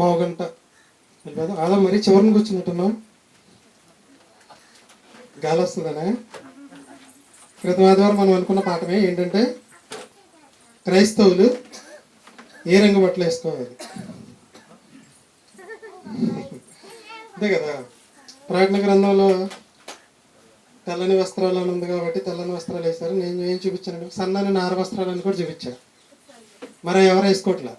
పావు గంట అలా మరి చివరిని కూర్చున్నట్టున్నాం గాలి వస్తుందనే. క్రితం ఆదివారం మనం అనుకున్న పాఠమే ఏంటంటే క్రైస్తవులు ఏ రంగు బట్టలు వేసుకోవాలి? అంతే కదా. ప్రకటన గ్రంథంలో తెల్లని వస్త్రాలు అని ఉంది కాబట్టి తెల్లని వస్త్రాలు వేశారు. నేను ఏం చూపించాను సన్నని నార వస్త్రాలు అని కూడా చూపించాను మరి ఎవరు వేసుకోవట్లేదు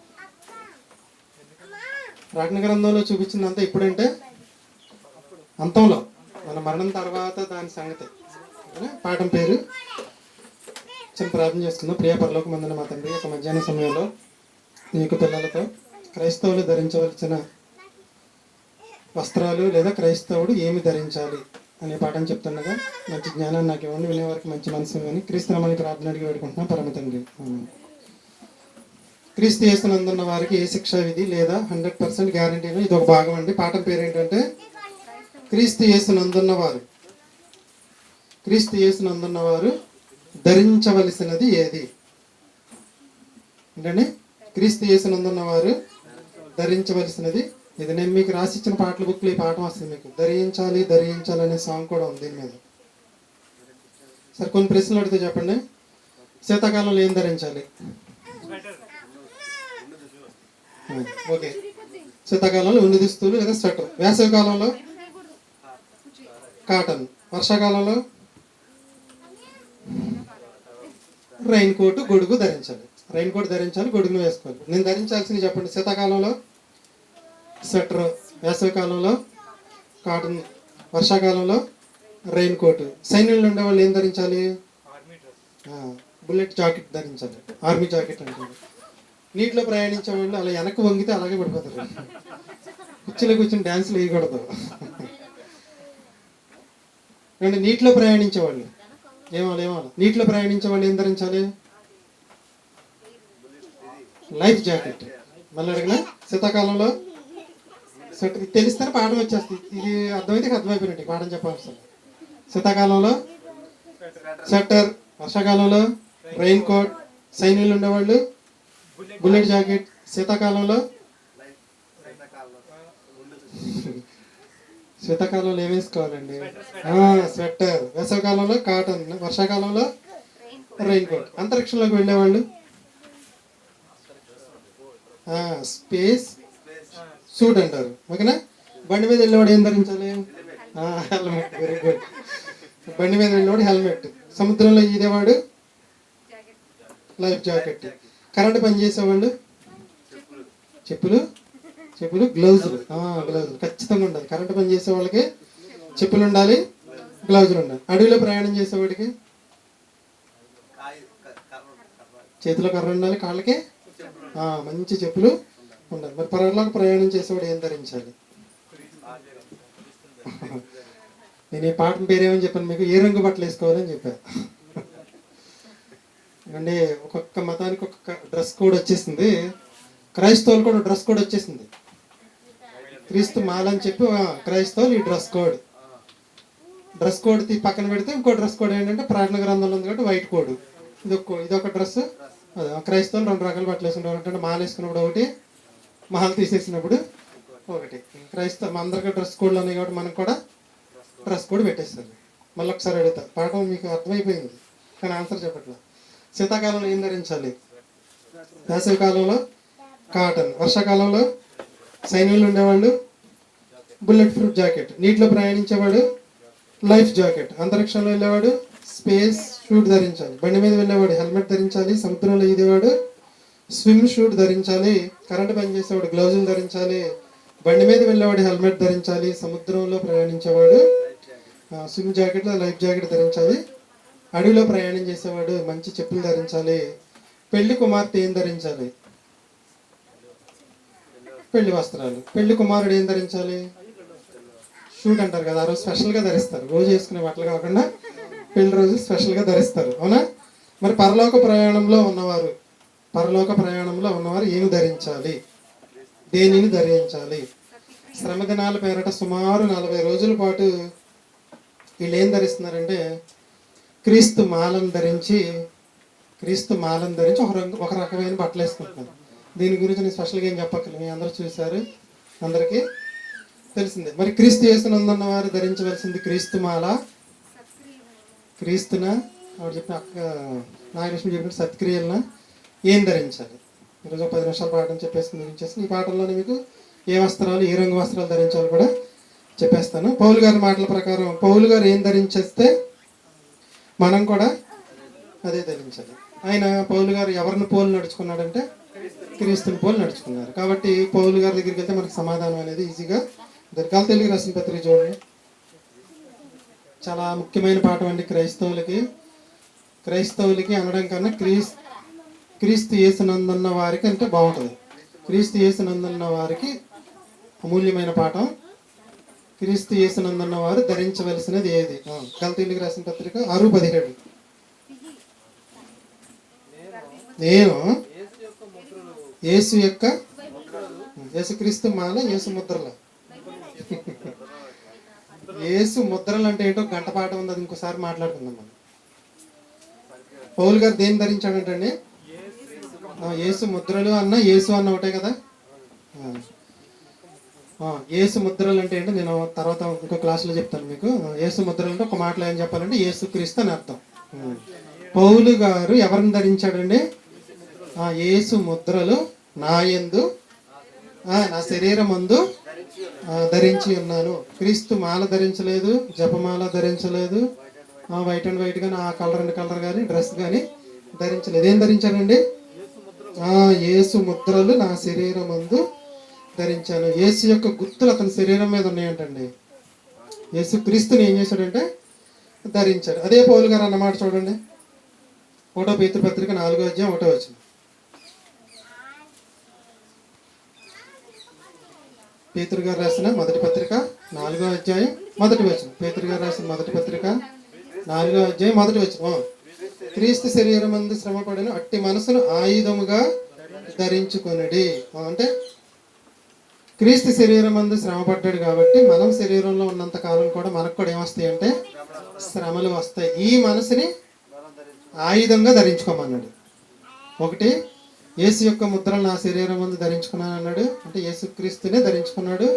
ప్రకటన గ్రంథంలో చూపించిందంతా ఇప్పుడంటే అంతంలో. మన మరణం తర్వాత దాని సంగతి. పాఠం పేరు. చిన్న ప్రార్థన చేసుకుందాం. ప్రియ పరలోక మందిన మా తండ్రి ఒక మధ్యాహ్న సమయంలో నీకు పిల్లలతో క్రైస్తవులు ధరించవలసిన వస్త్రాలు లేదా క్రైస్తవుడు ఏమి ధరించాలి అనే పాఠం చెప్తుండగా మంచి జ్ఞానాన్ని నాకు ఇవ్వండి. వినేవారికి మంచి మనసు ఇవ్వని క్రీస్తునామని ప్రార్థన అడిగి వేడుకుంటున్నాం. పరమ తండ్రి. క్రీస్తు చేస్తున్నందున్న వారికి ఏ శిక్ష విధి లేదా హండ్రెడ్ పర్సెంట్ గ్యారంటీను ఇది ఒక భాగం అండి. పాఠం పేరు ఏంటంటే క్రీస్తు చేస్తున్నందున్న వారు. క్రీస్తు చేస్తున్నందున్న వారు ధరించవలసినది ఏది? ఏంటండి? క్రీస్తు చేసినందున్న వారు ధరించవలసినది ఇది నేను మీకు రాసిచ్చిన పాటల బుక్లో ఈ పాఠం వస్తుంది మీకు. ధరించాలి ధరించాలి అనే సాంగ్ కూడా ఉంది దీని మీద. సరే కొన్ని ప్రశ్నలు అడిగితే చెప్పండి. శీతాకాలంలో ఏం ధరించాలి? Hmm, ఓకే శీతాకాలంలో ఉన్ని దుస్తులు లేదా స్వెటర్? వేసవి కాలంలో కాటన్. వర్షాకాలంలో? రైన్ కోట్ గొడుగు ధరించాలి. రైన్ కోట్ ధరించాలి గొడుగును వేసుకోవాలి. నేను ధరించాల్సింది చెప్పండి. శీతాకాలంలో? స్వెటర్. వేసవి కాలంలో కాటన్. వర్షాకాలంలో? రెయిన్ కోట్ సైన్యంలో ఉండే వాళ్ళు ఏం ధరించాలి? బుల్లెట్ జాకెట్ ధరించాలి. ఆర్మీ జాకెట్ అంటారు. నీటిలో ప్రయాణించే వాళ్ళు అలా వెనక్కి వంగితే అలాగే పడిపోతారు. కుర్చీలో కూర్చొని డ్యాన్సులు వేయకూడదు. అండ్ నీటిలో ప్రయాణించే వాళ్ళు ఏమాలి ఏమాలి నీటిలో ప్రయాణించే వాళ్ళు ఏం ధరించాలి? Life jacket. మళ్ళీ అడిగిన? శీతాకాలంలో? స్వెటర్ తెలిస్తేనే పాఠం వచ్చేస్తుంది. ఇది అర్థమైతే అర్థమైపోయినట్టు పాఠం చెప్పాల్సి శీతాకాలంలో? స్వెటర్. వర్షాకాలంలో? రెయిన్ కోట్ సైన్యులు ఉండేవాళ్ళు? బుల్లెట్ జాకెట్ శీతాకాలంలో? శీతాకాలంలో ఏమేసుకోవాలండి వేసుకోవాలండి? స్వెటర్. వేసవికాలంలో కాటన్. వర్షాకాలంలో రెయిన్ కోట్ అంతరిక్షంలోకి వెళ్ళేవాళ్ళు? స్పేస్ సూట్ అంటారు. ఓకేనా? బండి మీద వెళ్ళేవాడు ఏం ధరించాలి? హెల్మెట్. Very good. బండి మీద వెళ్ళేవాడు హెల్మెట్. సముద్రంలో ఈదేవాడు? Life jacket. కరెంట్ పని చేసేవాళ్ళు? చెప్పులు. చెప్పులు గ్లౌజులు. గ్లౌజులు. ఖచ్చితంగా ఉండాలి. కరెంట్ పని చేసే వాళ్ళకి చెప్పులు ఉండాలి గ్లౌజులు ఉండాలి. అడవిలో ప్రయాణం చేసేవాడికి చేతిలో కర్ర ఉండాలి కాళ్ళకి? మంచి చెప్పులు ఉండాలి. మరి పర్వలోకి ప్రయాణం చేసేవాడు ఏం ధరించాలి? నేను ఈ పాటను పేరేమని చెప్పాను మీకు? ఏ రంగు బట్టలు వేసుకోవాలని చెప్పాను అంటే ఒక్కొక్క మతానికి ఒక్కొక్క డ్రెస్ కోడ్ వచ్చేసింది. క్రైస్తవులు కూడా డ్రెస్ కోడ్ వచ్చేసింది. క్రీస్తు మాల అని చెప్పి క్రైస్తవులు ఈ డ్రెస్ కోడ్. డ్రెస్ కోడ్ తీ పక్కన పెడితే ఇంకో డ్రెస్ కోడ్ ఏంటంటే ప్రార్థన గ్రంథంలో ఉంది కాబట్టి వైట్ కోడ్. ఇది ఒక ఇదొక డ్రెస్ క్రైస్తవులు రెండు రకాల బట్టలు వేసుకుంటారు. అంటే మాల వేసుకున్నప్పుడు ఒకటి మాల తీసేసినప్పుడు ఒకటి. క్రైస్తవ అందరికీ డ్రెస్ కోడ్లు ఉన్నాయి కాబట్టి మనకు కూడా డ్రెస్ కోడ్ పెట్టేస్తారు మళ్ళీ ఒకసారి అడుగుతా. పాఠం మీకు అర్థమైపోయింది. కానీ ఆన్సర్ చెప్పట్లేదు శీతాకాలంలో ఏం ధరించాలి? వేసవి కాలంలో కాటన్. వర్షాకాలంలో సైన్యులు ఉండేవాళ్ళు బుల్లెట్ ప్రూఫ్ జాకెట్. నీటిలో ప్రయాణించేవాడు లైఫ్ జాకెట్. అంతరిక్షంలో వెళ్ళేవాడు స్పేస్ షూట్ ధరించాలి. బండి మీద వెళ్ళేవాడు హెల్మెట్ ధరించాలి. సముద్రంలో ఈదేవాడు స్విమ్ షూట్ ధరించాలి. కరెంట్ పని చేసేవాడు గ్లౌజులు ధరించాలి. బండి మీద వెళ్ళేవాడు హెల్మెట్ ధరించాలి. సముద్రంలో ప్రయాణించేవాడు స్విమ్ జాకెట్ లైఫ్ జాకెట్ ధరించాలి. అడవిలో ప్రయాణం చేసేవాడు మంచి చెప్పులు ధరించాలి పెళ్ళి కుమార్తె ఏం ధరించాలి? పెళ్ళి వస్త్రాలు. పెళ్ళి కుమారుడు ఏం ధరించాలి? షూట్ అంటారు కదా ఆ రోజు స్పెషల్గా ధరిస్తారు. రోజు వేసుకునే బట్టలు కాకుండా పెళ్ళి రోజు స్పెషల్గా ధరిస్తారు. అవునా? మరి పరలోక ప్రయాణంలో ఉన్నవారు పరలోక ప్రయాణంలో ఉన్నవారు ఏమి ధరించాలి? దేనిని ధరించాలి? శ్రమ దినాల పేరట సుమారు నలభై రోజుల పాటు వీళ్ళు ఏం ధరిస్తున్నారంటే క్రీస్తు మాలను ధరించి క్రీస్తు మాలను ధరించి ఒక రంగు ఒక రకమైన బట్టలు వేసుకుంటున్నారు దీని గురించి నేను స్పెషల్గా ఏం చెప్పక్కర్లేదు. మీ అందరూ చూశారు. అందరికీ తెలిసిందే. మరి క్రీస్తు యేసునందున్న వారు ధరించవలసింది క్రీస్తు మాల. క్రీస్తున? ఆవిడ చెప్పిన అక్క నాగలక్ష్మి చెప్పిన సత్క్రియలన? ఏం ధరించాలి? ఈరోజు పది నిమిషాలు పాఠం చెప్పేసి ముగించేసి ఈ పాఠంలోనే మీకు ఏ వస్త్రాలు ఏ రంగు వస్త్రాలు ధరించాలో కూడా చెప్పేస్తాను. పౌలు గారి మాటల ప్రకారం పౌలు గారు ఏం ధరించేస్తే మనం కూడా అదే ధరించాలి. ఆయన పౌలు గారు ఎవరిని పోలు నడుచుకున్నాడంటే క్రీస్తుని పోలు నడుచుకున్నారు. కాబట్టి పౌలు గారి దగ్గరికి వెళ్తే మనకు సమాధానం అనేది ఈజీగా దొరకాలి. తెలుగు రాసిన పత్రిక చూడండి. చాలా ముఖ్యమైన పాఠం అండి క్రైస్తవులకి. క్రైస్తవులకి అనడం కన్నా క్రీస్ క్రీస్తు యేసునందున్న వారికి అంటే బాగుంటుంది. క్రీస్తు యేసునందున్న వారికి అమూల్యమైన పాఠం. క్రీస్తు యేసునందున్న వారు ధరించవలసినది ఏది? ఆ, రాసిన పత్రిక ఆరు పదిహేడు. నేను యేసు యొక్క యేసుక్రీస్తు మాల యేసు ముద్రల. యేసు ముద్రలు అంటే ఏంటో గంట పాట ఉంది అది ఇంకోసారి మాట్లాడుకుందాం మనం. పౌల్ గారు దేని ధరించాడంటండి? యేసు ముద్రలు అన్న యేసు అన్న ఒకటే కదా? ఏసు ముద్రలు అంటే ఏంటి నేను తర్వాత ఇంకో క్లాస్లో చెప్తాను మీకు. ఏసు ముద్రలు అంటే ఒక మాటలో ఏం చెప్పాలంటే యేసు క్రీస్తు అని అర్థం. పౌలు గారు ఎవరిని ధరించాడండి? ఆ ముద్రలు నాయందు నా శరీరం ముందు ధరించి ఉన్నాను. క్రీస్తు మాల ధరించలేదు జపమాల ధరించలేదు వైట్ అండ్ వైట్ కానీ ఆ కలర్ అండ్ కలర్ కానీ డ్రెస్ కానీ ధరించలేదు. ఏం ధరించాడండి? ఆ ముద్రలు నా శరీరం ముందు ధరించాను. యేసు యొక్క గుర్తులు అతని శరీరం మీద ఉన్నాయంటండి. యేసు క్రీస్తుని ఏం చేశాడంటే ధరించాడు. అదే పౌలు గారు అన్నమాట చూడండి. ఒకటో పేతృ పత్రిక నాలుగో అధ్యాయం ఒకటో వచ్చింది పేతురు గారు రాసిన మొదటి పత్రిక నాలుగో అధ్యాయం మొదటి వచనం. పేతురు గారు రాసిన మొదటి పత్రిక నాలుగో అధ్యాయం మొదటి వచనం. క్రీస్తు శరీరం అందు శ్రమపడిన అట్టి మనసును ఆయుధముగా ధరించుకొనుడి. అంటే క్రీస్తు శరీరం అందు శ్రమపడ్డాడు కాబట్టి మనం శరీరంలో ఉన్నంత కాలం కూడా మనకు కూడా ఏమొస్తాయి అంటే శ్రమలు వస్తాయి. ఈ మనసుని ఆయుధంగా ధరించుకోమన్నాడు. ఒకటి యేసు యొక్క ముద్రలు నా శరీరం ముందు ధరించుకున్నాను అన్నాడు. అంటే ఏసుక్రీస్తునే ధరించుకున్నాడు.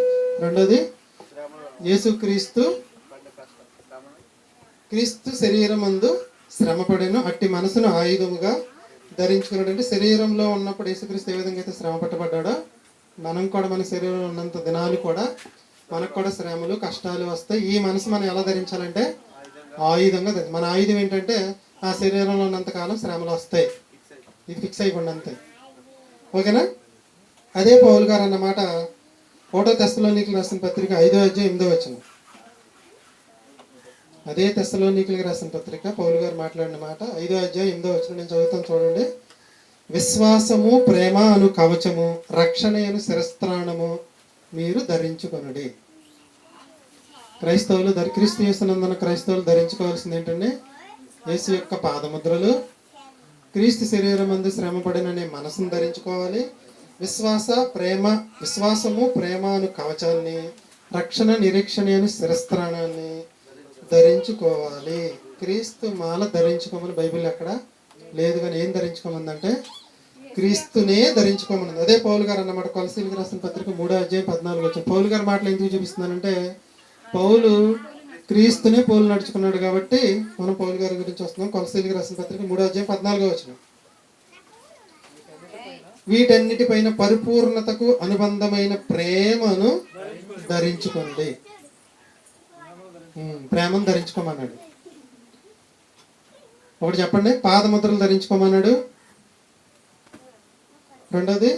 రెండోది ఏసుక్రీస్తు క్రీస్తు శరీరం ముందు శ్రమపడేను. అట్టి మనసును ఆయుధముగా ధరించుకున్నాడు. అంటే శరీరంలో ఉన్నప్పుడు యేసుక్రీస్తు ఏ విధంగా అయితే శ్రమ పట్టబడ్డాడో మనం కూడా మన శరీరంలో ఉన్నంత దినాలు కూడా మనకు కూడా శ్రమలు కష్టాలు వస్తాయి. ఈ మనసు మనం ఎలా ధరించాలంటే ఆయుధంగా మన ఆయుధం ఏంటంటే ఆ శరీరంలో ఉన్నంత కాలం శ్రమలు వస్తాయి. ఇది ఫిక్స్ అయిపోండి అంతే. ఓకేనా? అదే పౌల్ గారు అన్నమాట ఫోటో తెస్తలోనికి రాసిన పత్రిక ఐదో అధ్యాయం ఎనిమిదో వచ్చిన అదే తెస్తలోనికులకి రాసిన పత్రిక పౌలు గారు మాట్లాడిన మాట ఐదో అధ్యాయం ఎనిమిదో వచ్చిన నేను చదువుతాను చూడండి. విశ్వాసము ప్రేమ అను కవచము రక్షణ అను శిరస్త్రాణము మీరు ధరించుకొనుడి. క్రైస్తవులు ధరి క్రీస్తు యేసునందున క్రైస్తవులు ధరించుకోవాల్సింది ఏంటంటే యేసు యొక్క పాదముద్రలు క్రీస్తు శరీరం మందు శ్రమపడిననే మనసును ధరించుకోవాలి. విశ్వాస ప్రేమ విశ్వాసము ప్రేమ అను కవచాన్ని రక్షణ నిరీక్షణ అని శిరస్త్రాణాన్ని ధరించుకోవాలి. క్రీస్తు మాల ధరించుకోమని బైబిల్ ఎక్కడ లేదు కానీ ఏం ధరించుకోమందంటే క్రీస్తునే ధరించుకోమన్నది అదే పౌలు గారు అన్నమాట కొలసీలకు రాసిన పత్రిక మూడో అధ్యాయం పద్నాలుగు వచ్చాయి పౌలు గారి మాటలు ఎందుకు చూపిస్తున్నానంటే పౌలు క్రీస్తునే పౌలు నడుచుకున్నాడు కాబట్టి మనం పౌలు గారి గురించి వస్తున్నాం. కొలసీలకు రాసిన పత్రిక మూడో అధ్యాయం పద్నాలుగో వచ్చిన. వీటన్నిటిపైన పరిపూర్ణతకు అనుబంధమైన ప్రేమను ధరించుకోండి. ప్రేమను ధరించుకోమన్నాడు. ఒకటి చెప్పండి. పాదముద్రలు ధరించుకోమన్నాడు. రెండోది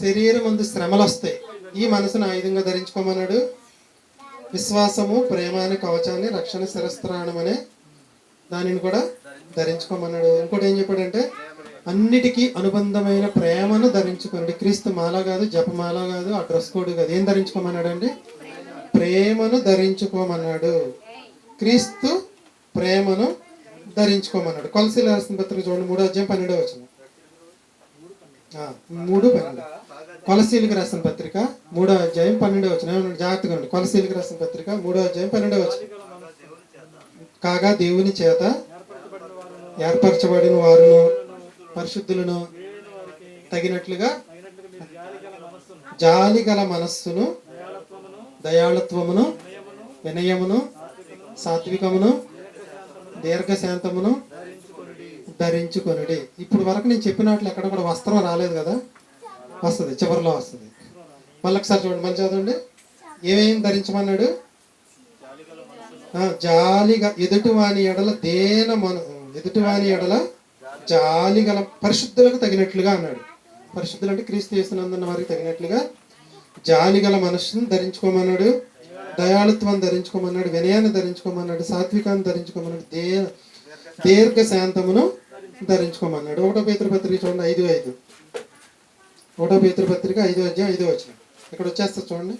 శరీరం ముందు శ్రమలు వస్తాయి. ఈ మనసును ఆయుధంగా ధరించుకోమన్నాడు. విశ్వాసము ప్రేమ అనే కవచాన్ని రక్షణ శిరస్త్రాణం అనే దానిని కూడా ధరించుకోమన్నాడు. ఇంకోటి ఏం చెప్పాడంటే అన్నిటికీ అనుబంధమైన ప్రేమను ధరించుకోండి. క్రీస్తు మాల కాదు జపమాల కాదు ఆ డ్రెస్ కోడ్ కాదు. ఏం ధరించుకోమన్నాడు అండి ప్రేమను ధరించుకోమన్నాడు. క్రీస్తు ప్రేమను ధరించుకోమన్నాడు. కొలసీలు రాసిన పత్రిక చూడండి మూడో అధ్యాయం పన్నెండో వచ్చిన మూడు పన్నెండు. కొలసీలకు రాసిన పత్రిక మూడో అధ్యాయం పన్నెండో వచ్చిన జాగ్రత్తగా ఉండి కొలసీలకు రాసిన పత్రిక మూడో అధ్యాయం పన్నెండో వచ్చిన కాగా దేవుని చేత ఏర్పరచబడిన వారును పరిశుద్ధులను తగినట్లుగా జాలి గల మనస్సును దయాళత్వమును వినయమును సాత్వికమును దీర్ఘశాంతమును ధరించుకొనుడి. ఇప్పుడు వరకు నేను చెప్పినట్లు ఎక్కడ కూడా వస్త్రం రాలేదు కదా? వస్తుంది చివరిలో వస్తుంది. మళ్ళీ ఒకసారి చూడండి మళ్ళీ చదవండి. ఏమేం ధరించమన్నాడు? జాలిగా ఎదుటివాని ఎడల దేన మన ఎదుటివాని ఎడల జాలి గల పరిశుద్ధులకు తగినట్లుగా అన్నాడు. పరిశుద్ధులు అంటే క్రీస్తు చేస్తున్నందున్న వారికి తగినట్లుగా జాలి గల మనస్సును ధరించుకోమన్నాడు. దయాళుత్వం ధరించుకోమన్నాడు వినయాన్ని ధరించుకోమన్నాడు సాత్వికాన్ని ధరించుకోమన్నాడు దే దీర్ఘ శాంతమును ధరించుకోమన్నాడు. ఒకటో పేతృపత్రిక చూడండి ఐదు ఐదు. ఒకటో పేతృపత్రిక ఐదో అధ్యాయం ఐదో వచ్చిన ఇక్కడ వచ్చేస్తారు చూడండి.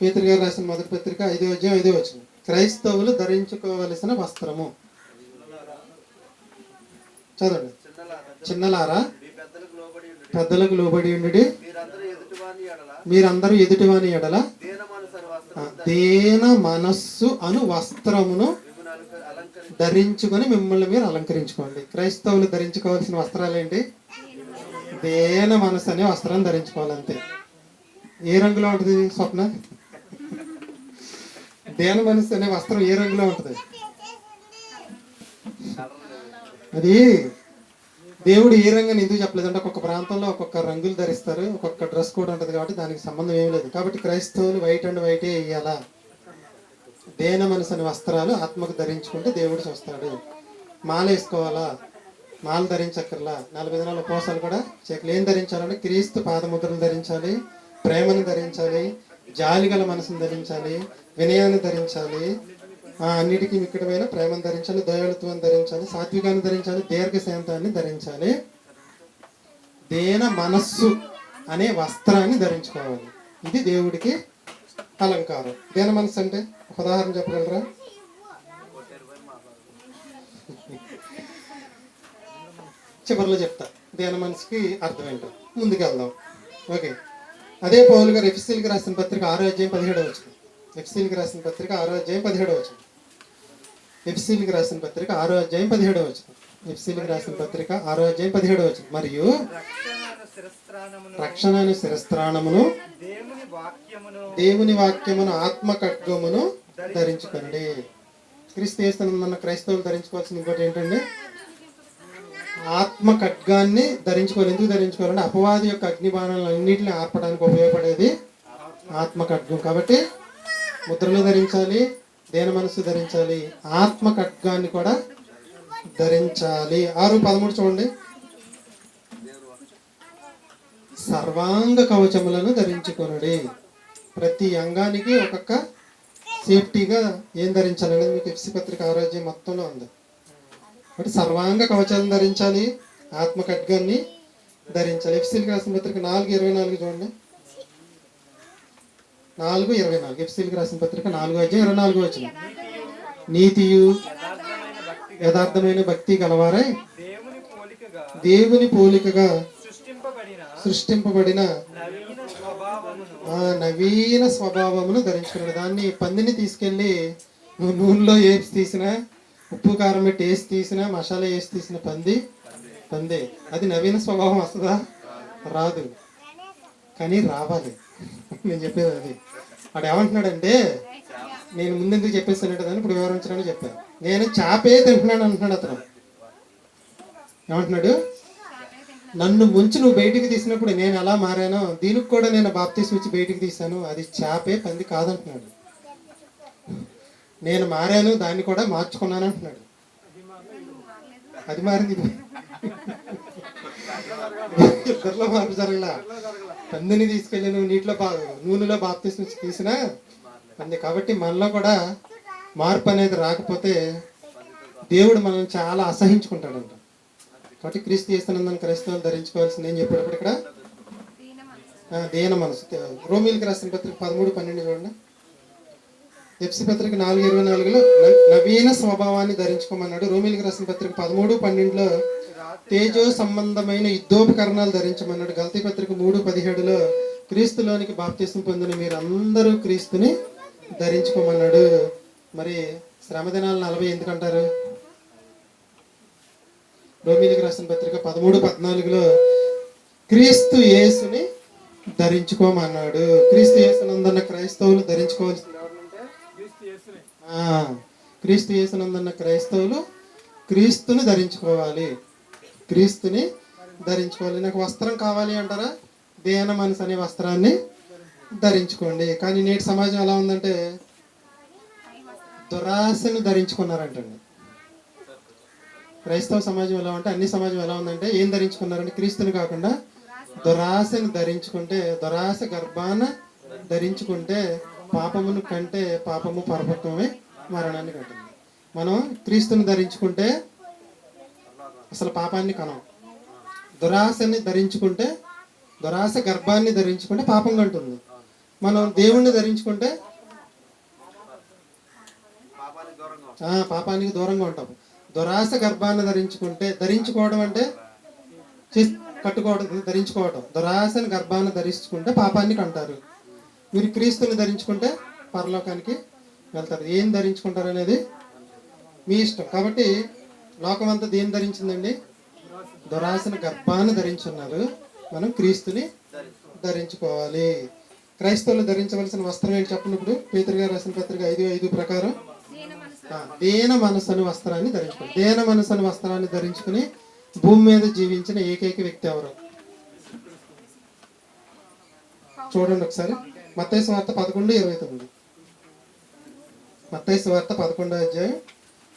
పేతృగారు రాసిన మొదటి పత్రిక ఐదో అధ్యాయం ఐదో వచ్చిన క్రైస్తవులు ధరించుకోవలసిన వస్త్రము. చదవండి. చిన్నలారా పెద్దలకు లోబడి పెద్దలకు లోబడి ఉండి మీరందరూ ఎదుటివాని ఎడల. తేన దేన మనస్సు అను వస్త్రమును ధరించుకొని మిమ్మల్ని మీరు అలంకరించుకోండి. క్రైస్తవులు ధరించుకోవాల్సిన వస్త్రాలు ఏంటి? తేన మనసు అనే వస్త్రం ధరించుకోవాలంతే. ఏ రంగులో ఉంటుంది స్వప్న? దేన మనస్సు అనే వస్త్రం ఏ రంగులో ఉంటుంది? అది దేవుడు ఏ రంగం ఎందుకు చెప్పలేదంటే ఒక్కొక్క ప్రాంతంలో ఒక్కొక్క రంగులు ధరిస్తారు ఒక్కొక్క డ్రెస్ కోడ్ ఉంటుంది కాబట్టి దానికి సంబంధం ఏం లేదు. కాబట్టి క్రైస్తవులు వైట్ అండ్ వైటే వేయాలా? దేన మనసు అనే వస్త్రాలు ఆత్మకు ధరించుకుంటే దేవుడు చూస్తాడు. మాల వేసుకోవాలా? మాల ధరించక్కర్లా? నలభై దినాల ఉపవాసాలు కూడా చెక్లు ఏం ధరించాలంటే క్రీస్తు పాదముద్రలు ధరించాలి ప్రేమను ధరించాలి జాలిగల మనసును ధరించాలి వినయాన్ని ధరించాలి ఆ అన్నిటికీ వికటమైన ప్రేమను ధరించాలి దయాళుత్వం ధరించాలి సాత్వికాన్ని ధరించాలి దీర్ఘశాంతాన్ని ధరించాలి. దేన మనస్సు అనే వస్త్రాన్ని ధరించుకోవాలి. ఇది దేవుడికి అలంకారం. దేన మనస్సు అంటే? ఒక ఉదాహరణ చెప్పగలరా? చివరిలో చెప్తా. దేన మనసుకి అర్థం ఏంటో? ముందుకు వెళ్దాం ఓకే. అదే పౌలు గారు ఎఫ్సీల్కి రాసిన పత్రిక ఆరో అధ్యాయం పదిహేడవ వచ్చింది ఎఫ్సీల్కి రాసిన పత్రిక ఆరో అధ్యాయం పదిహేడవ వచ్చింది ఎఫ్సీల్కి రాసిన పత్రిక ఆరో అధ్యాయం పదిహేడో వచ్చింది ఎఫ్సీల్కి రాసిన పత్రిక ఆరో అధ్యాయం పదిహేడో వచ్చింది మరియు రక్షణ శిరస్త్రాణమును శిరస్త్రాణమును దేవుని వాక్యమును దేవుని వాక్యమును ఆత్మ ఖడ్గమును ధరించుకోండి క్రీస్తు చేస్తున్న క్రైస్తవులు ధరించుకోవాల్సిన ఇంకోటి ఏంటండి? ఆత్మ ఖడ్గాన్ని ధరించుకోవాలి. ఎందుకు ధరించుకోవాలంటే అపవాది యొక్క అగ్నిబాణాలను అన్నింటిని ఆర్పడానికి ఉపయోగపడేది ఆత్మ ఖడ్గం. కాబట్టి ముద్రలు ధరించాలి దేని మనసు ధరించాలి? ఆత్మ ఖడ్గాన్ని కూడా ధరించాలి. ఆరు పదమూడు చూడండి. సర్వాంగ కవచములను ధరించుకొనుడి. ప్రతి అంగానికి ఒక్కొక్క సేఫ్టీగా ఏం ధరించాలనేది మీకు ఎఫ్సి పత్రిక ఆరోగ్యం మొత్తంలో ఉంది. కాబట్టి సర్వాంగ కవచాలను ధరించాలి ఆత్మ ఖడ్గాన్ని ధరించాలి. ఎఫ్సీలకు రాసిన పత్రిక నాలుగు ఇరవై నాలుగు చూడండి. నాలుగు ఇరవై నాలుగు. ఎఫ్సీలకు రాసిన పత్రిక నాలుగు అధ్యాయం ఇరవై నాలుగు వచ్చిన నీతియు యథార్థమైన భక్తి గలవారై దేవుని పోలికగా సృష్టింపబడిన నవీన స్వభావమును ఆ నవీన స్వభావమును ధరించుకున్నాడు. దాన్ని పందిని తీసుకెళ్ళి నూనెలో వేసి తీసిన ఉప్పు కారం పెట్టి వేసి తీసిన మసాలా వేసి తీసిన పంది పందే. అది నవీన స్వభావం వస్తుందా? రాదు. కానీ రావాలి. నేను చెప్పేది అది. వాడు ఏమంటున్నాడంటే నేను ముందెందుకు చెప్పేస్తానంటే దాన్ని ఇప్పుడు వివరించడానికి చెప్పాను. నేను చాపే తింటున్నాను అంటున్నాడు అతను. ఏమంటున్నాడు? నన్ను ముంచి నువ్వు బయటికి తీసినప్పుడు నేను ఎలా మారానో దీనికి కూడా నేను బాప్తీసి వచ్చి బయటికి తీశాను. అది చేపే పంది కాదంటున్నాడు. నేను మారాను దాన్ని కూడా మార్చుకున్నాను అంటున్నాడు. అది మారింది. ఇద్దరిలో మార్పు జరగలా? పందిని తీసుకెళ్ళి నువ్వు నీటిలో బా నూనెలో బాప్తీసం తీసిన? తీసినా కాబట్టి మనలో కూడా మార్పు అనేది రాకపోతే దేవుడు మనల్ని చాలా అసహించుకుంటాడంట. కాబట్టి క్రీస్తు చేస్తున్నందుకు క్రైస్తవులు ధరించుకోవాల్సింది ఏం చెప్పేటప్పుడు ఇక్కడ? దేన మనసు. రోమిల్కి రాసిన పత్రిక పదమూడు పన్నెండు చూడండి. ఎఫ్సి పత్రిక నాలుగు ఇరవై నాలుగులో నవీన స్వభావాన్ని ధరించుకోమన్నాడు. రోమిల్కి రాసిన పత్రిక పదమూడు పన్నెండులో తేజో సంబంధమైన యుద్ధోపకరణాలు ధరించమన్నాడు. గల్తీ పత్రిక మూడు పదిహేడులో క్రీస్తులోనికి బాప్తీసం పొందిన మీరందరూ క్రీస్తుని ధరించుకోమన్నాడు. మరి శ్రమ దినాలు నలభై ఎందుకంటారు రోమిలికి రాసిన పత్రిక పదమూడు పద్నాలుగులో క్రీస్తు యేసుని ధరించుకోమన్నాడు. క్రీస్తు యేసునందన్న క్రైస్తవులు ధరించుకోవాల్సింది క్రీస్తు యేసునందన్న క్రైస్తవులు క్రీస్తుని ధరించుకోవాలి. క్రీస్తుని ధరించుకోవాలి. నాకు వస్త్రం కావాలి అంటారా? దేహన మనసు అనే వస్త్రాన్ని ధరించుకోండి. కానీ నేటి సమాజం ఎలా ఉందంటే దురాశను ధరించుకున్నారంటండి. క్రైస్తవ సమాజం ఎలా ఉంటే అన్ని సమాజం ఎలా ఉందంటే ఏం ధరించుకున్నారంటే క్రీస్తుని కాకుండా దురాశను ధరించుకుంటే దురాశ గర్భాన ధరించుకుంటే పాపమును కంటే పాపము పరపత్వమే మరణాన్ని కట్టండి మనం క్రీస్తుని ధరించుకుంటే అసలు పాపాన్ని కనం దురాశని ధరించుకుంటే దురాశ గర్భాన్ని ధరించుకుంటే పాపం కంటుంది. మనం దేవుణ్ణి ధరించుకుంటే పాపానికి దూరంగా ఉంటాం. ఆ, పాపానికి దూరంగా దురాశ గర్భాన్ని ధరించుకుంటే ధరించుకోవడం అంటే కట్టుకోవడం ధరించుకోవడం దురాశని గర్భాన్ని ధరించుకుంటే పాపాన్ని కంటారు. మీరు క్రీస్తుని ధరించుకుంటే పరలోకానికి వెళ్తారు. ఏం ధరించుకుంటారు అనేది మీ ఇష్టం. కాబట్టి లోకం అంతా దేని ధరించిందండి? దురాసన గర్భాన్ని ధరించున్నారు. మనం క్రీస్తుని ధరించుకోవాలి. క్రైస్తవులు ధరించవలసిన వస్త్రం ఏంటి చెప్పినప్పుడు పేతురు గారు రాసిన పత్రిక ఐదు ఐదు ప్రకారం? దేన మనసు అని వస్త్రాన్ని ధరించుకోవాలి. దేన మనసు అని వస్త్రాన్ని ధరించుకుని భూమి మీద జీవించిన ఏకైక వ్యక్తి ఎవరు? చూడండి ఒకసారి. మత్తైసు వార్త పదకొండు ఇరవై తొమ్మిది. మత్తైసు వార్త పదకొండో అధ్యాయం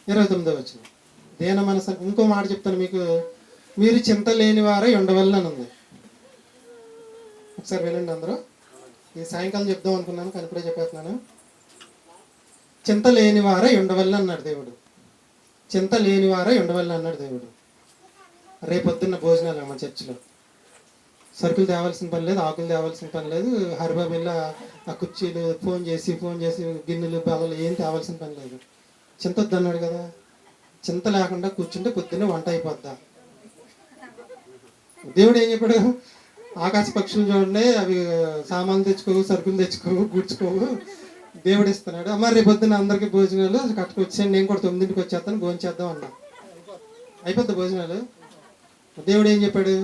ఇరవై తొమ్మిదో వచ్చింది దేన మనసు ఇంకో మాట చెప్తాను మీకు. మీరు చింత లేని వారై ఉండవల్లని ఉంది ఒకసారి వినండి అందరూ. ఈ సాయంకాలం చెప్దాం అనుకున్నాను కానీ ఇప్పుడే చెప్పేస్తున్నాను. చింత లేని వారై ఉండవల్ల అన్నాడు దేవుడు. చింత లేని వారై ఉండవల్ల అన్నాడు దేవుడు. రేపొద్దున్న భోజనాలు మన చర్చిలో. సరుకులు తేవాల్సిన పని లేదు ఆకులు తేవాల్సిన పని లేదు. హరిబాబు వెళ్ళి ఆ- కుర్చీలు ఫోన్ చేసి ఫోన్ చేసి గిన్నెలు బలలు ఏం తేవాల్సిన పని లేదు. చింత వద్దు అన్నాడు కదా. చింత లేకుండా కూర్చుంటే పొద్దున్నే వంట అయిపోద్దా? దేవుడు ఏం చెప్పాడు? ఆకాశ పక్షులు చూడండి అవి సామాన్లు తెచ్చుకోవు సరుకులు తెచ్చుకోవు గుడ్చుకోవు దేవుడు ఇస్తున్నాడు. అమ్మ రేపు పొద్దున్న అందరికి భోజనాలు కట్టుకొచ్చాను నేను కూడా తొమ్మిదింటికి వచ్చేస్తాను భోజనం చేద్దాం అన్నా. అయిపోద్ది భోజనాలు? దేవుడు ఏం చెప్పాడు?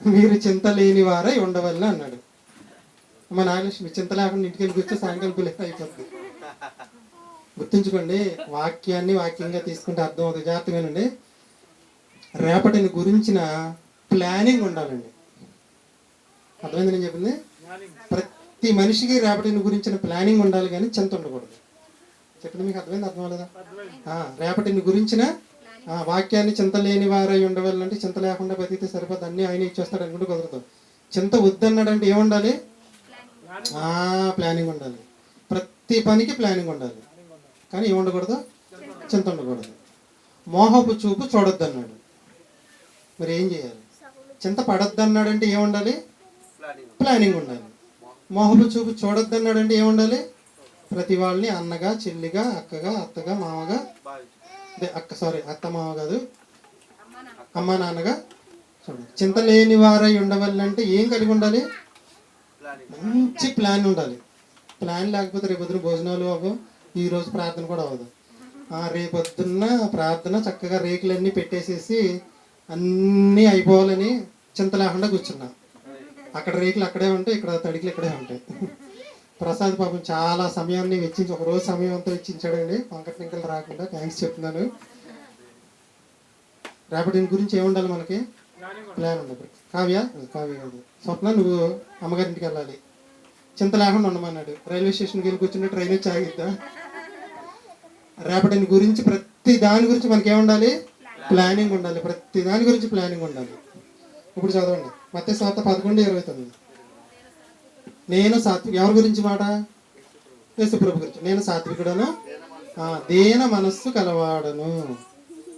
మీరు చింత లేని వారై ఉండవల్లని అన్నాడు. మా నాగలక్ష్మి చింత లేకుండా ఇంటికి వెళ్ళి కూర్చో సాయంకాలం పిల్లలు అయిపోద్ది. గుర్తుంచుకోండి వాక్యాన్ని వాక్యంగా తీసుకుంటే అర్థం అవుతుంది. జాగ్రత్తగానండి రేపటిని గురించిన ప్లానింగ్ ఉండాలండి. అర్థమైంది నేను చెప్పింది? ప్రతి మనిషికి రేపటిని గురించిన ప్లానింగ్ ఉండాలి కానీ చింత ఉండకూడదు. చెప్పింది మీకు అర్థమైంది అర్థం అవ్వలేదా? రేపటిని గురించిన ఆ, వాక్యాన్ని చింత లేని వారై ఉండవాలంటే చింత లేకుండా బతికితే సరిపోతుంది అన్ని ఆయన ఇచ్చేస్తాడు అనుకుంటే కుదరదు. చింత వద్దన్నాడంటే ఏముండాలి? ప్లానింగ్ ఉండాలి. ప్రతి పనికి ప్లానింగ్ ఉండాలి. కానీ ఏమి ఉండకూడదు? చింత ఉండకూడదు. మోహపు చూపు చూడొద్దు అన్నాడు మరి ఏం చేయాలి? చింత పడొద్దు అన్నాడంటే ఏముండాలి ప్లానింగ్ ఉండాలి. మోహపు చూపు చూడొద్దు అన్నాడంటే ఏముండాలి ప్రతి వాళ్ళని అన్నగా చెల్లిగా అక్కగా అత్తగా మామగా అదే అక్క సారీ అత్త మామ కాదు అమ్మ నాన్నగా చూడండి చింత లేని వారై ఉండవాలంటే ఏం కలిగి ఉండాలి? మంచి ప్లాన్ ఉండాలి. ప్లాన్ లేకపోతే రేపు భోజనాలు అవ్వవు. ఈ రోజు ప్రార్థన కూడా అవ్వదు ఆ, రేపొద్దున్న ప్రార్థన చక్కగా రేకులన్నీ పెట్టేసేసి అన్నీ అయిపోవాలని చింత లేకుండా కూర్చున్నా. అక్కడ రేకులు అక్కడే ఉంటాయి ఇక్కడ తడికలు ఇక్కడే ఉంటాయి. ప్రసాద్ పాపం చాలా సమయాన్ని వెచ్చించి ఒక రోజు సమయం అంతా వెచ్చించాడండి. వంకటనింకలు రాకుండా థ్యాంక్స్ చెప్తున్నాను. రేపటి గురించి ఏముండాలి మనకి? ప్లాన్ ఉండదు కావ్య కావ్య కాదు స్వప్న నువ్వు అమ్మగారింటికి వెళ్ళాలి. చింత లేకుండా ఉండమన్నాడు. రైల్వే స్టేషన్కి వెళ్ళి కూర్చుంటే ట్రైన్ వచ్చి ఆగిద్దా రేపటిని గురించి ప్రతి దాని గురించి మనకి ఏముండాలి ప్లానింగ్ ఉండాలి. ప్రతి దాని గురించి ప్లానింగ్ ఉండాలి. ఇప్పుడు చదవండి. మత్తే సాత పదకొండు ఇరవై తొమ్మిది. నేను సాత్విక ఎవరి గురించి మాట? యేసుప్రభు గురించి. నేను సాత్వికుడను. దేన మనస్సు కలవాడను.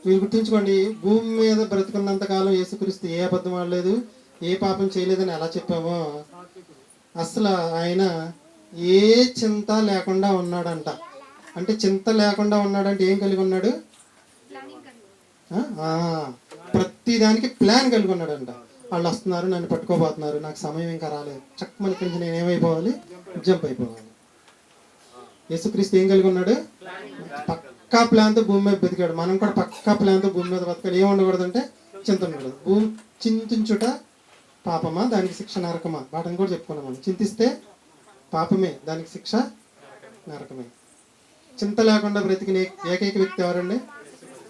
మీరు గుర్తుంచుకోండి భూమి మీద బ్రతుకున్నంత కాలం యేసుక్రీస్తు ఏ అబద్ధం ఆడలేదు ఏ పాపం చేయలేదని ఎలా చెప్పామో? అసలు ఆయన ఏ చింత లేకుండా ఉన్నాడంట. అంటే చింత లేకుండా ఉన్నాడంటే ఏం కలిగి ఉన్నాడు? ప్రతిదానికి ప్రతి దానికి ప్లాన్ కలిగి ఉన్నాడంట. వాళ్ళు వస్తున్నారు నన్ను పట్టుకోబోతున్నారు నాకు సమయం ఇంకా రాలేదు. చక్కమని ఇక్కడి నేను ఏమైపోవాలి? జంప్ అయిపోవాలి. యేసుక్రీస్తు ఏం కలిగి ఉన్నాడు? పక్కా ప్లాన్తో భూమి మీద బతికాడు. మనం కూడా పక్కా ప్లాన్తో భూమి మీద బతకాలి. ఏం ఉండకూడదు అంటే చింత ఉండకూడదు. భూమి చింతించుట పాపమా దానికి శిక్ష నరకమా? వాటిని కూడా చెప్పుకున్నాం మనం. చింతిస్తే పాపమే దానికి శిక్ష నరకమే. చింత లేకుండా బ్రతికిన ఏకైక వ్యక్తి ఎవరండి?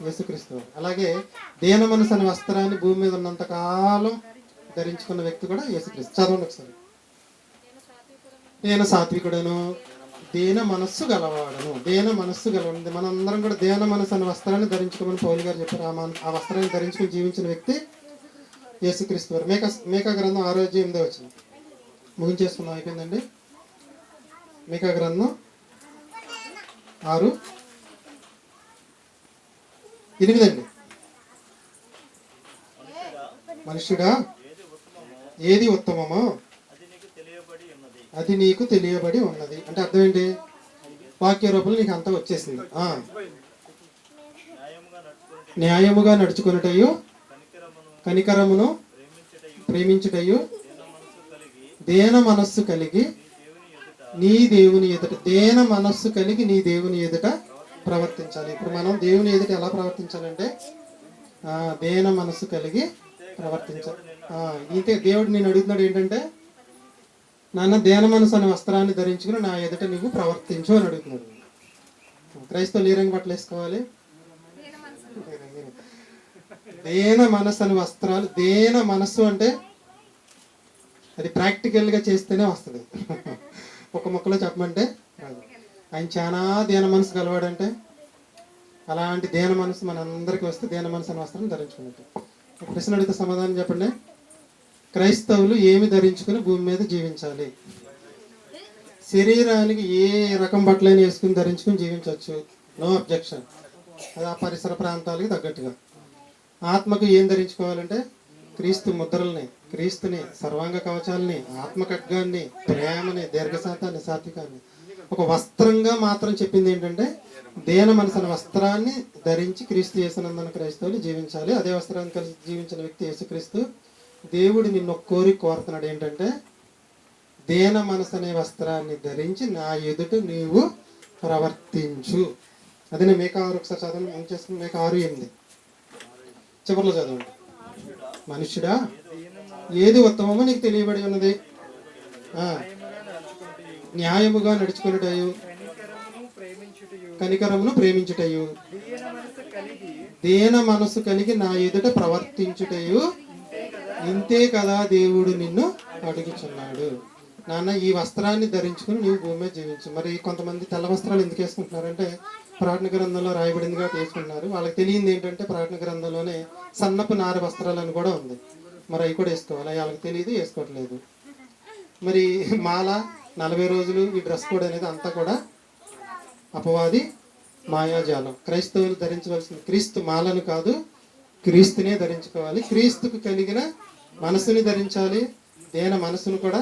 యేసుక్రీస్తు. అలాగే దేన మనసు అనే వస్త్రాన్ని భూమి మీద ఉన్నంత కాలం ధరించుకున్న వ్యక్తి కూడా యేసుక్రీస్తు. చదవండి ఒకసారి. దేన సాత్వికుడను దేన మనస్సు గలవాడను. దేన మనస్సు గలవాడు. మనందరం కూడా దేన మనస్సు అనే వస్త్రాన్ని ధరించుకోమని పౌలు గారు చెప్పారు. ఆ ఆ వస్త్రాన్ని ధరించుకుని జీవించిన వ్యక్తి యేసుక్రీస్తు వారు. మేక మేక గ్రంథం ఆరోగ్యం ఎనిమిదో వచ్చింది ముగించేసుకుందాం అయిపోయిందండి? మేక గ్రంథం ఆరు. ఎనిమిదండి? మనుషుడా ఏది ఉత్తమమో అది నీకు తెలియబడి ఉన్నది. అంటే అర్థం ఏంటి? వాక్య రూపంలో నీకు అంతా వచ్చేసింది. న్యాయముగా నడుచుకున్నటయు కనికరమును ప్రేమించుటయు దేన మనస్సు కలిగి నీ దేవుని ఎదుట దేన మనస్సు కలిగి నీ దేవుని ఎదుట ప్రవర్తించాలి. ఇప్పుడు మనం దేవుని ఎదుట ఎలా ప్రవర్తించాలంటే ఆ, దేన మనస్సు కలిగి ప్రవర్తించాలి ఇంతే దేవుడు నేను అడుగుతున్నాడు ఏంటంటే నాన్న దేన మనసు అనే వస్త్రాన్ని ధరించుకుని నా ఎదుట నువ్వు ప్రవర్తించు అని అడుగుతున్నాడు. క్రైస్తవులు ఏ రంగు బట్టలు వేసుకోవాలి? దేన మనసు అని వస్త్రాలు దేన మనస్సు అంటే అది ప్రాక్టికల్గా చేస్తేనే వస్తుంది. ఒక ముక్కలో చెప్పమంటే ఆయన చాలా దేన మనసు కలవాడంటే అలాంటి దేన మనసు మన అందరికి వస్తే దేన మనసు అని వస్త్రం ధరించుకున్నట్టు ఒక ప్రశ్న అడిగితే సమాధానం చెప్పండి. క్రైస్తవులు ఏమి ధరించుకుని భూమి మీద జీవించాలి? శరీరానికి ఏ రకం బట్టలైనా వేసుకుని ధరించుకుని జీవించవచ్చు. నో అబ్జెక్షన్ అది ఆ పరిసర ప్రాంతాలకి తగ్గట్టుగా. ఆత్మకు ఏం ధరించుకోవాలంటే క్రీస్తు ముద్రల్ని క్రీస్తుని సర్వాంగ కవచాలని ఆత్మకడ్గాన్ని ప్రేమని దీర్ఘశాతాన్ని సాత్వికాన్ని. ఒక వస్త్రంగా మాత్రం చెప్పింది ఏంటంటే దేన మనసున వస్త్రాన్ని ధరించి క్రీస్తు చేసినందున క్రైస్తవులు జీవించాలి. అదే వస్త్రాన్ని కలిసి జీవించిన వ్యక్తి యేసుక్రీస్తు. దేవుడు నిన్ను కోరి కోరుతున్నాడు ఏంటంటే దేన మనసు అనే వస్త్రాన్ని ధరించి నా ఎదుట నీవు ప్రవర్తించు. అదే నేను మేక ఆరు ఒకసారి చదవడం. ఏం చేస్తుంది మేక ఆరు ఎనిమిది చివరిలో చదవండి. మనుష్యుడా? ఏది ఉత్తమమో నీకు తెలియబడి ఉన్నది. న్యాయముగా నడుచుకున్నటయు కనికరమును ప్రేమించుటయు దేన మనసు కలిగి నా ఎదుట ప్రవర్తించుటయు ఇంతే కదా దేవుడు నిన్ను అడుగుచున్నాడు. నాన్న ఈ వస్త్రాన్ని ధరించుకుని నీవు భూమి మీద జీవించు. మరి కొంతమంది తెల్ల వస్త్రాలు ఎందుకు వేసుకుంటున్నారంటే ప్రార్థన గ్రంథంలో రాయబడింది కాబట్టి వేసుకుంటున్నారు వాళ్ళకి తెలియంది ఏంటంటే ప్రార్థన గ్రంథంలోనే సన్నపు నార వస్త్రాలని కూడా ఉంది. మరి అవి కూడా వేసుకోవాలి. వాళ్ళకి తెలియదు వేసుకోవట్లేదు. మరి మాల నలభై రోజులు ఈ డ్రెస్ కోడ్ అనేది అంతా కూడా అపవాది మాయాజాలం. క్రైస్తవులు ధరించవలసింది క్రీస్తు మాలను కాదు క్రీస్తునే ధరించుకోవాలి. క్రీస్తుకు కలిగిన మనసుని ధరించాలి. దేన మనసును కూడా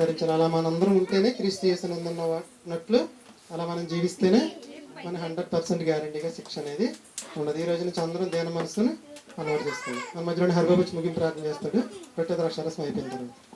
ధరించాలి. అలా మనందరం ఉంటేనే క్రీస్తు చేసినందున్నట్లు అలా మనం జీవిస్తేనే మన హండ్రెడ్ పర్సెంట్ గ్యారంటీగా శిక్ష అనేది ఉండదు ఈ రోజు నుంచి అందరం దేన మనసును అలవాటు చేస్తుంది. మన మధ్యలో హరిబాబు ముగింపు ప్రార్థన చేస్తాడు. పెట్టే ద్రాక్షారసం అయిపోయిన తర్వాత.